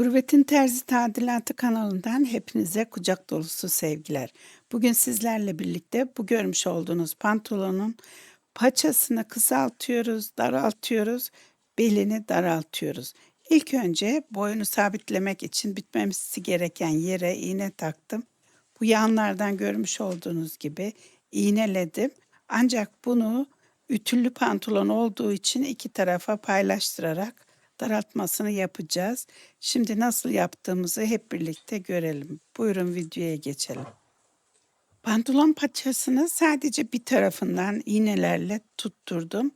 Gurbetin Terzi Tadilatı kanalından hepinize kucak dolusu sevgiler. Bugün sizlerle birlikte bu görmüş olduğunuz pantolonun paçasını kısaltıyoruz, daraltıyoruz, belini daraltıyoruz. İlk önce boyunu sabitlemek için bitmemesi gereken yere iğne taktım. Bu yanlardan görmüş olduğunuz gibi iğneledim. Ancak bunu ütüllü pantolon olduğu için iki tarafa paylaştırarak daraltmasını yapacağız. Şimdi nasıl yaptığımızı hep birlikte görelim. Buyurun videoya geçelim. Pantolon paçasını sadece bir tarafından iğnelerle tutturdum.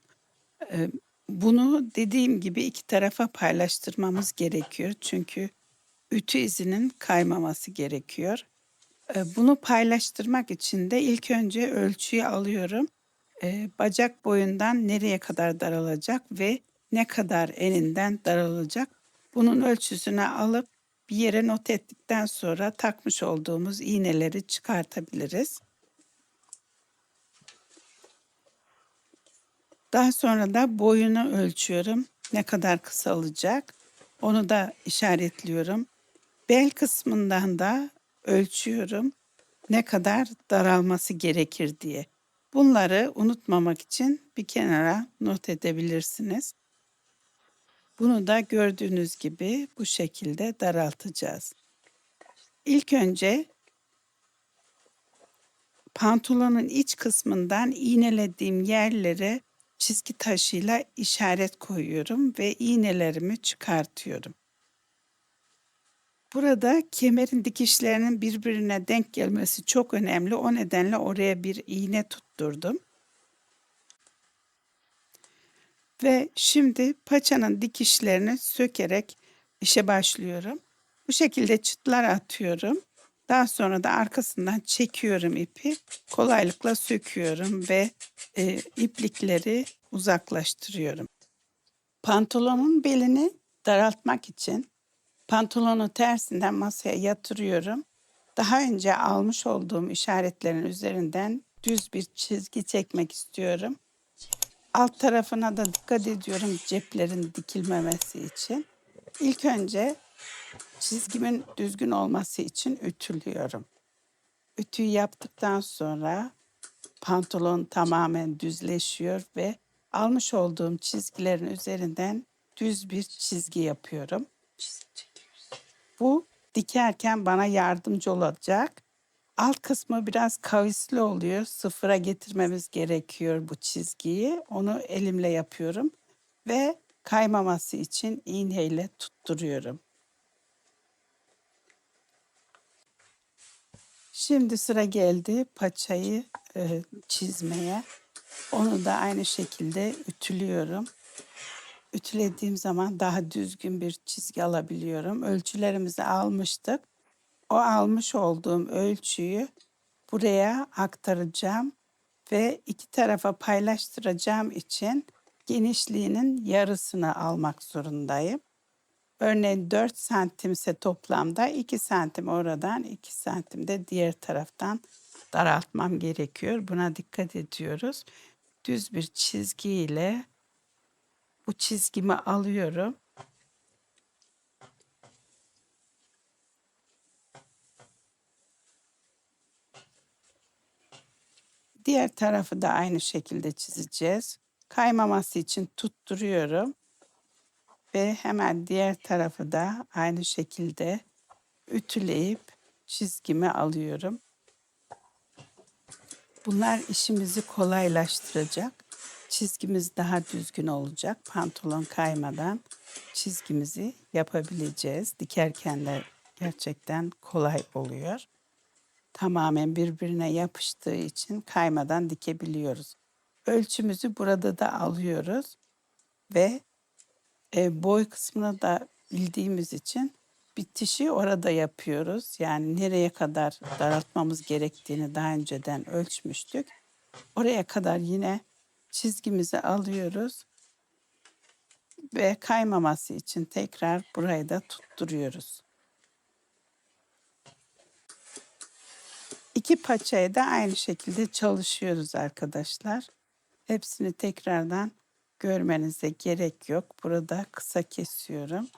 Ee, Bunu dediğim gibi iki tarafa paylaştırmamız gerekiyor. Çünkü ütü izinin kaymaması gerekiyor. Ee, Bunu paylaştırmak için de ilk önce ölçüyü alıyorum. Ee, Bacak boyundan nereye kadar daralacak ve ne kadar eninden daralacak. Bunun ölçüsünü alıp bir yere not ettikten sonra takmış olduğumuz iğneleri çıkartabiliriz. Daha sonra da boyunu ölçüyorum. Ne kadar kısalacak. Onu da işaretliyorum. Bel kısmından da ölçüyorum. Ne kadar daralması gerekir diye. Bunları unutmamak için bir kenara not edebilirsiniz. Bunu da gördüğünüz gibi bu şekilde daraltacağız. İlk önce pantolonun iç kısmından iğnelediğim yerlere çizgi taşıyla işaret koyuyorum ve iğnelerimi çıkartıyorum. Burada kemerin dikişlerinin birbirine denk gelmesi çok önemli. O nedenle oraya bir iğne tutturdum. Ve şimdi paçanın dikişlerini sökerek işe başlıyorum. Bu şekilde çıtlar atıyorum. Daha sonra da arkasından çekiyorum ipi. Kolaylıkla söküyorum ve e, iplikleri uzaklaştırıyorum. Pantolonun belini daraltmak için pantolonu tersinden masaya yatırıyorum. Daha önce almış olduğum işaretlerin üzerinden düz bir çizgi çekmek istiyorum. Alt tarafına da dikkat ediyorum ceplerin dikilmemesi için. İlk önce çizgimin düzgün olması için ütülüyorum. Ütüyü yaptıktan sonra pantolon tamamen düzleşiyor ve almış olduğum çizgilerin üzerinden düz bir çizgi yapıyorum. Bu dikerken bana yardımcı olacak. Alt kısmı biraz kavisli oluyor. Sıfıra getirmemiz gerekiyor bu çizgiyi. Onu elimle yapıyorum ve kaymaması için iğneyle tutturuyorum. Şimdi sıra geldi paçayı e, çizmeye. Onu da aynı şekilde ütülüyorum. Ütülediğim zaman daha düzgün bir çizgi alabiliyorum. Ölçülerimizi almıştık. O almış olduğum ölçüyü buraya aktaracağım ve iki tarafa paylaştıracağım için genişliğinin yarısını almak zorundayım. Örneğin 4 santimse toplamda 2 santim oradan 2 santim de diğer taraftan daraltmam gerekiyor. Buna dikkat ediyoruz. Düz bir çizgi ile bu çizgimi alıyorum. Diğer tarafı da aynı şekilde çizeceğiz. Kaymaması için tutturuyorum. Ve hemen diğer tarafı da aynı şekilde ütüleyip çizgimi alıyorum. Bunlar işimizi kolaylaştıracak. Çizgimiz daha düzgün olacak. Pantolon kaymadan çizgimizi yapabileceğiz. Dikerken de gerçekten kolay oluyor tamamen birbirine yapıştığı için kaymadan dikebiliyoruz. Ölçümüzü burada da alıyoruz ve e, boy kısmını da bildiğimiz için bitişi orada yapıyoruz. Yani nereye kadar daraltmamız gerektiğini daha önceden ölçmüştük. Oraya kadar yine çizgimizi alıyoruz ve kaymaması için tekrar burayı da tutturuyoruz. İki paçaya da aynı şekilde çalışıyoruz arkadaşlar. Hepsini tekrardan görmenize gerek yok. Burada kısa kesiyorum.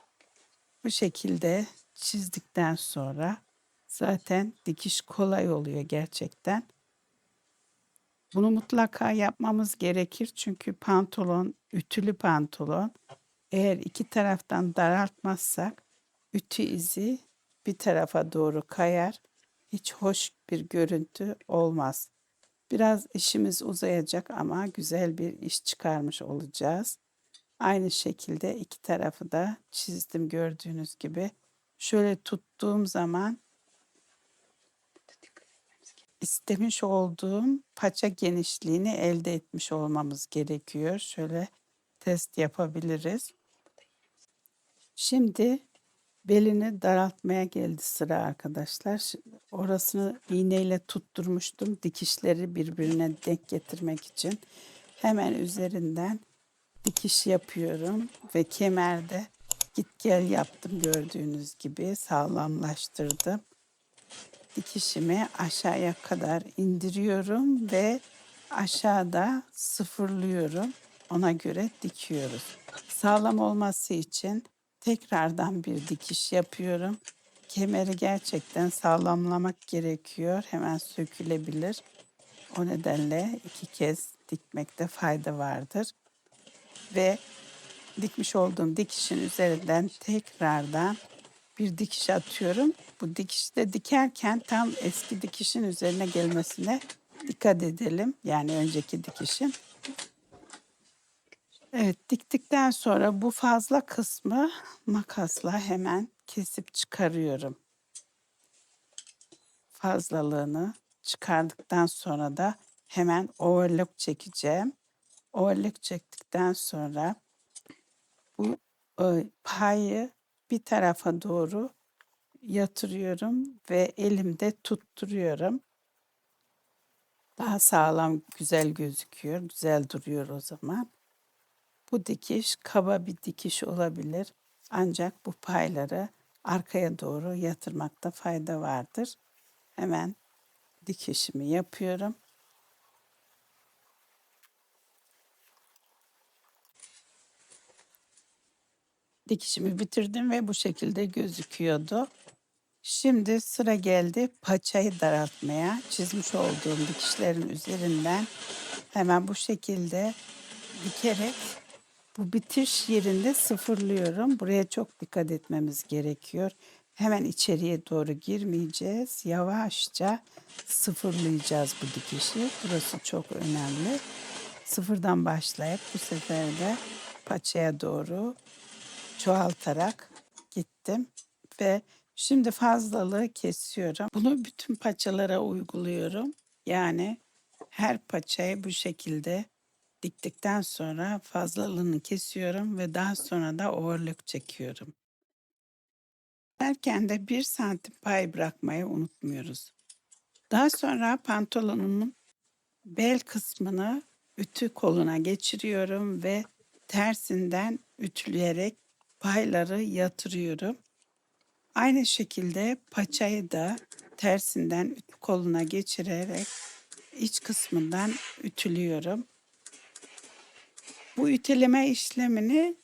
Bu şekilde çizdikten sonra zaten dikiş kolay oluyor gerçekten. Bunu mutlaka yapmamız gerekir çünkü pantolon, ütülü pantolon eğer iki taraftan daraltmazsak ütü izi bir tarafa doğru kayar. Hiç hoş bir görüntü olmaz. Biraz işimiz uzayacak ama güzel bir iş çıkarmış olacağız. Aynı şekilde iki tarafı da çizdim gördüğünüz gibi. Şöyle tuttuğum zaman istemiş olduğum paça genişliğini elde etmiş olmamız gerekiyor. Şöyle test yapabiliriz. Şimdi belini daraltmaya geldi sıra arkadaşlar. Orasını iğneyle tutturmuştum. Dikişleri birbirine denk getirmek için. Hemen üzerinden dikiş yapıyorum ve kemerde git gel yaptım gördüğünüz gibi sağlamlaştırdım. Dikişimi aşağıya kadar indiriyorum ve aşağıda sıfırlıyorum. Ona göre dikiyoruz. Sağlam olması için tekrardan bir dikiş yapıyorum. Kemeri gerçekten sağlamlamak gerekiyor. Hemen sökülebilir. O nedenle iki kez dikmekte fayda vardır. Ve dikmiş olduğum dikişin üzerinden tekrardan bir dikiş atıyorum. Bu dikişi de dikerken tam eski dikişin üzerine gelmesine dikkat edelim. Yani önceki dikişin. Evet diktikten sonra bu fazla kısmı makasla hemen kesip çıkarıyorum. Fazlalığını çıkardıktan sonra da hemen overlock çekeceğim. Overlock çektikten sonra bu e, payı bir tarafa doğru yatırıyorum ve elimde tutturuyorum. Daha sağlam, güzel gözüküyor, güzel duruyor o zaman. Bu dikiş kaba bir dikiş olabilir. Ancak bu payları arkaya doğru yatırmakta fayda vardır. Hemen dikişimi yapıyorum. Dikişimi bitirdim ve bu şekilde gözüküyordu. Şimdi sıra geldi paçayı daraltmaya. Çizmiş olduğum dikişlerin üzerinden hemen bu şekilde dikerek bu bitiş yerinde sıfırlıyorum. Buraya çok dikkat etmemiz gerekiyor. Hemen içeriye doğru girmeyeceğiz. Yavaşça sıfırlayacağız bu dikişi. Burası çok önemli. Sıfırdan başlayıp bu sefer de paçaya doğru çoğaltarak gittim ve şimdi fazlalığı kesiyorum. Bunu bütün paçalara uyguluyorum. Yani her paçayı bu şekilde diktikten sonra fazlalığını kesiyorum ve daha sonra da overlock çekiyorum. Derken de bir santim pay bırakmayı unutmuyoruz. Daha sonra pantolonumun bel kısmını ütü koluna geçiriyorum ve tersinden ütüleyerek payları yatırıyorum. Aynı şekilde paçayı da tersinden ütü koluna geçirerek iç kısmından ütülüyorum. Bu ütüleme işlemini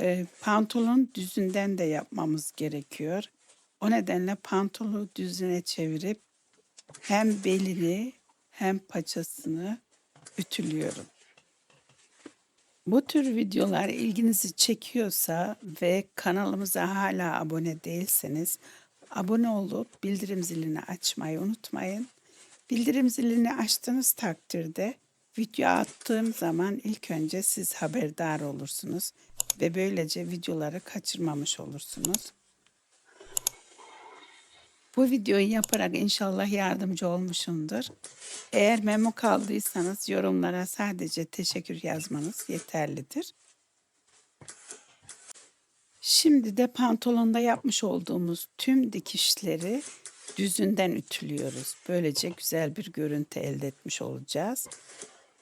e, pantolon düzünden de yapmamız gerekiyor. O nedenle pantolonu düzüne çevirip hem belini hem paçasını ütülüyorum. Bu tür videolar ilginizi çekiyorsa ve kanalımıza hala abone değilseniz abone olup bildirim zilini açmayı unutmayın. Bildirim zilini açtığınız takdirde video attığım zaman ilk önce siz haberdar olursunuz ve böylece videoları kaçırmamış olursunuz. Bu videoyu yaparak inşallah yardımcı olmuşumdur. Eğer memo kaldıysanız yorumlara sadece teşekkür yazmanız yeterlidir. Şimdi de pantolonda yapmış olduğumuz tüm dikişleri düzünden ütülüyoruz. Böylece güzel bir görüntü elde etmiş olacağız.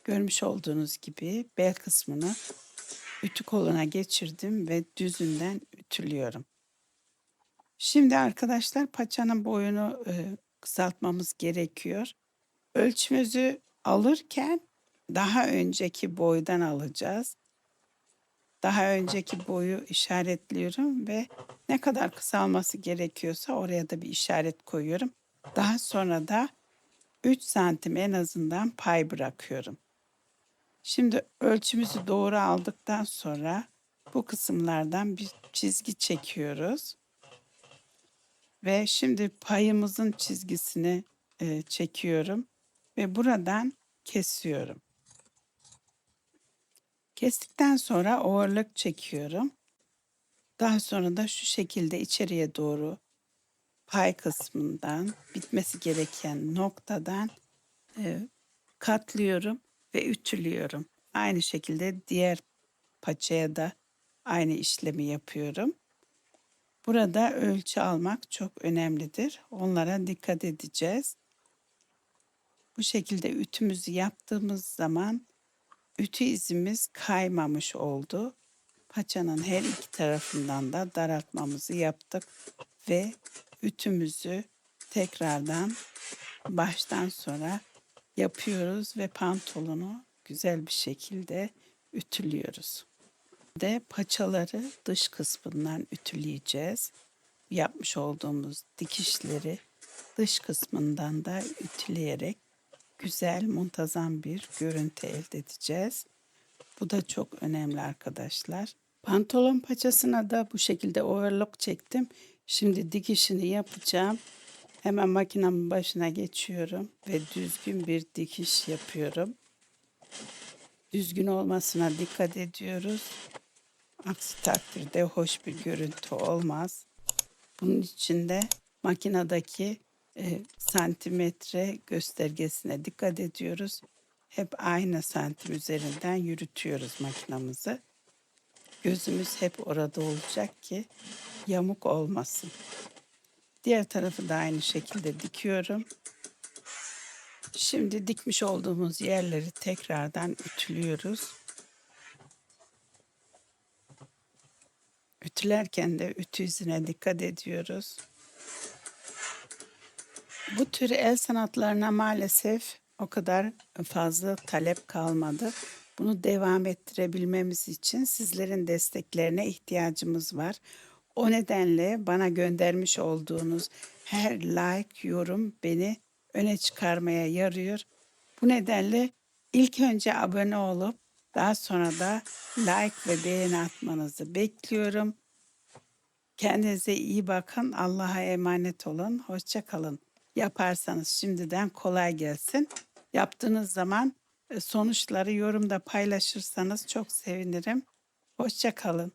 Görmüş olduğunuz gibi bel kısmını ütü koluna geçirdim ve düzünden ütülüyorum. Şimdi arkadaşlar paçanın boyunu e, kısaltmamız gerekiyor. Ölçümüzü alırken daha önceki boydan alacağız. daha önceki boyu işaretliyorum ve ne kadar kısalması gerekiyorsa oraya da bir işaret koyuyorum. Daha sonra da 3 santim en azından pay bırakıyorum. Şimdi ölçümüzü doğru aldıktan sonra bu kısımlardan bir çizgi çekiyoruz. Ve şimdi payımızın çizgisini e, çekiyorum ve buradan kesiyorum. Kestikten sonra overlock çekiyorum. Daha sonra da şu şekilde içeriye doğru pay kısmından bitmesi gereken noktadan e, katlıyorum ve ütülüyorum. Aynı şekilde diğer paçaya da aynı işlemi yapıyorum. Burada ölçü almak çok önemlidir. Onlara dikkat edeceğiz. Bu şekilde ütümüzü yaptığımız zaman ütü izimiz kaymamış oldu. Paçanın her iki tarafından da daraltmamızı yaptık ve ütümüzü tekrardan baştan sonra yapıyoruz ve pantolonu güzel bir şekilde ütülüyoruz. De paçaları dış kısmından ütüleyeceğiz. Yapmış olduğumuz dikişleri dış kısmından da ütüleyerek güzel, muntazam bir görüntü elde edeceğiz. Bu da çok önemli arkadaşlar. Pantolon paçasına da bu şekilde overlock çektim. Şimdi dikişini yapacağım. Hemen makinemin başına geçiyorum ve düzgün bir dikiş yapıyorum. Düzgün olmasına dikkat ediyoruz. Aksi takdirde hoş bir görüntü olmaz. Bunun için de makinedeki e, santimetre göstergesine dikkat ediyoruz. Hep aynı santim üzerinden yürütüyoruz makinamızı. Gözümüz hep orada olacak ki yamuk olmasın. Diğer tarafı da aynı şekilde dikiyorum. Şimdi dikmiş olduğumuz yerleri tekrardan ütülüyoruz. Ütülerken de ütü izine dikkat ediyoruz. Bu tür el sanatlarına maalesef o kadar fazla talep kalmadı. Bunu devam ettirebilmemiz için sizlerin desteklerine ihtiyacımız var. O nedenle bana göndermiş olduğunuz her like, yorum beni öne çıkarmaya yarıyor. Bu nedenle ilk önce abone olup daha sonra da like ve beğeni atmanızı bekliyorum. Kendinize iyi bakın. Allah'a emanet olun. Hoşça kalın. Yaparsanız şimdiden kolay gelsin. Yaptığınız zaman e, sonuçları yorumda paylaşırsanız çok sevinirim. Hoşça kalın.